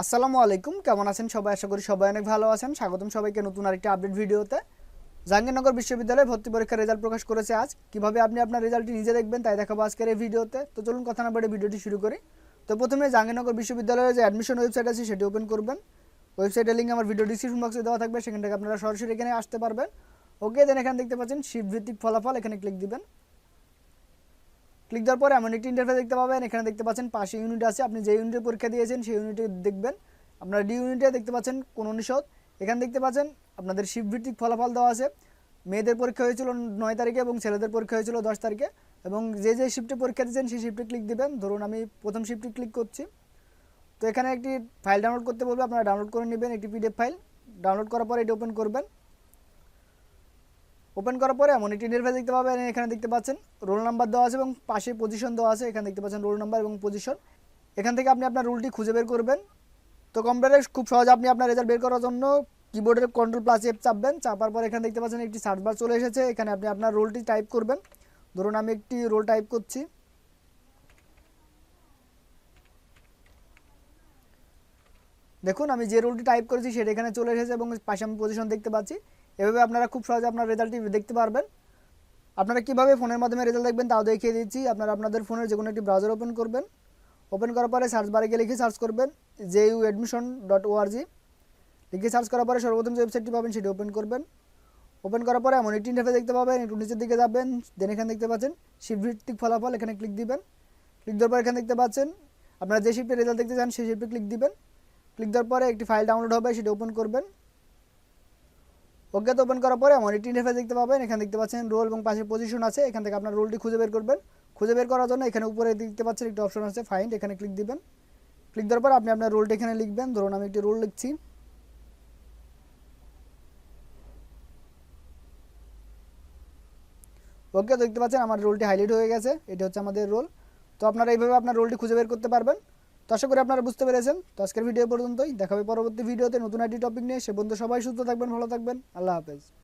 আসসালামু আলাইকুম। কেমন আছেন সবাই? আশা করি সবাই অনেক ভালো আছেন। স্বাগতম সবাইকে নতুন আরেকটি আপডেট ভিডিওতে। জাহাঙ্গীরনগর বিশ্ববিদ্যালয়ে ভর্তি পরীক্ষার রেজাল্ট প্রকাশ করেছে আজ। কীভাবে আপনি আপনার রেজাল্টটি নিজে দেখবেন তাই দেখাবো আজকের এই ভিডিওতে। তো চলুন কথা না বেড়ে ভিডিওটি শুরু করি। তো প্রথমে জাহাঙ্গীরনগর বিশ্ববিদ্যালয়ের যে অ্যাডমিশন ওয়েবসাইট আছে সেটি ওপেন করবেন। ওয়েবসাইটের লিঙ্ক আমার ভিডিও ডিসক্রিপশন বক্সে দেওয়া থাকবে। সেখান থেকে আপনারা সরাসরি এখানে আসতে পারবেন। ওকে দেন এখানে দেখতে পাচ্ছেন শিফট ভিত্তিক ফলাফল। এখানে ক্লিক দিবেন। ক্লিক দেওয়ার পরে এমন একটি ইন্টারফেস দেখতে পাবেন। এখানে দেখতে পাচ্ছেন পাশে ইউনিট আছে। আপনি যে ইউনিটের পরীক্ষা দিয়েছেন, সেই ইউনিটে দেখবেন আপনার ডি ইউনিটে দেখতে পাচ্ছেন কোন অনুষদ। এখানে দেখতে পাচ্ছেন আপনাদের শিফট ভিত্তিক ফলাফল দেওয়া আছে। মেয়েদের পরীক্ষা হয়েছিল নয় তারিখে এবং ছেলেদের পরীক্ষা হয়েছিল দশ তারিখে এবং যে যে শিফটে পরীক্ষা দিয়েছেন, সেই শিফটে ক্লিক দেবেন। ধরুন আমি প্রথম শিফটে ক্লিক করছি। তো এখানে একটি ফাইল ডাউনলোড করতে বলবে। আপনারা ডাউনলোড করে নেবেন একটি পিডিএফ ফাইল ডাউনলোড করার পরে এটি ওপেন করবেন। ওপেন করার পরে এমন একটি ইন্টারফেস দেখতে পাবেন এখানে দেখতে পাচ্ছেন রোল নাম্বার দেওয়া আছে এবং পাশে পজিশন দেওয়া আছে, এখানে দেখতে পাচ্ছেন রোল নাম্বার এবং পজিশন এখান থেকে আপনি আপনার রুলটি খুঁজে বের করবেন। তো কম্পিউটারে খুব সহজ আপনি আপনার রেজাল্ট বের করার জন্য কিবোর্ডের কন্ট্রোল প্লাস এফ চাপবেন, চাপার পর এখানে দেখতে পাচ্ছেন একটি সার্চ বার চলে এসেছে, এখানে আপনি আপনার রোলটি টাইপ করবেন। ধরুন আমি একটি রোল টাইপ করছি। দেখুন আমি যে রোলটি টাইপ করেছি সেটা এখানে চলে এসেছে এবং পাশে আমি পজিশন দেখতে পাচ্ছি। এভাবে আপনারা খুব সহজে আপনার রেজাল্টটি দেখতে পারবেন। আপনারা কীভাবে ফোনের মাধ্যমে রেজাল্ট দেখবেন তাও দেখিয়ে দিচ্ছি। আপনারা আপনাদের ফোনের যে কোনো একটি ব্রাউজার ওপেন করবেন। ওপেন করার পরে সার্চ বারে গিয়ে লিখে সার্চ করবেন J U admission dot O R G লিখে সার্চ করার পরে সর্বপ্রথম যে ওয়েবসাইটটি পাবেন সেটি ওপেন করবেন। ওপেন করার পরে এমন একটি ইন্টারফেস দেখতে পাবেন। একটু নিচের দিকে যাবেন দেন এখানে দেখতে পাচ্ছেন শিফট ভিত্তিক ফলাফল, এখানে ক্লিক দিবেন। ক্লিক দেওয়ার পর এখানে দেখতে পাচ্ছেন, আপনারা যে শিফটে রেজাল্ট দেখতে চান সেই শিফটে ক্লিক দিবেন। ক্লিক দেওয়ার পরে একটি ফাইল ডাউনলোড হবে, সেটা ওপেন করবেন। ওকে তো ওপেন করার পরে এমন একটি ইন্টারফেস দেখতে পাবেন। এখানে দেখতে পাচ্ছেন রোল এবং পাশে পজিশন আছে। এখান থেকে আপনার রোলটি খুঁজে বের করবেন। খুঁজে বের করার জন্য এখানে উপরে দেখতে পাচ্ছেন একটি অপশন আছে ফাইন্ড এখানে ক্লিক দিবেন। ক্লিক দেওয়ার পর আপনি আপনার রোলটি এখানে লিখবেন। ধরুন আমি একটি রোল লিখছি। ওকে দেখতে পাচ্ছেন আমার রোলটি হাইলাইট হয়ে গেছে। এটা হচ্ছে আমাদের রোল তো আপনারা এইভাবে আপনার রোলটি খুঁজে বের করতে পারবেন। তো আশা করি আপনারা বুঝতে পেরেছেন। তো আজকের ভিডিও পর্যন্তই। দেখাবে পরবর্তী ভিডিওতে নতুন আইটি টপিক নিয়ে। সে বন্ধু সবাই সুস্থ থাকবেন, ভালো থাকবেন। আল্লাহ হাফেজ।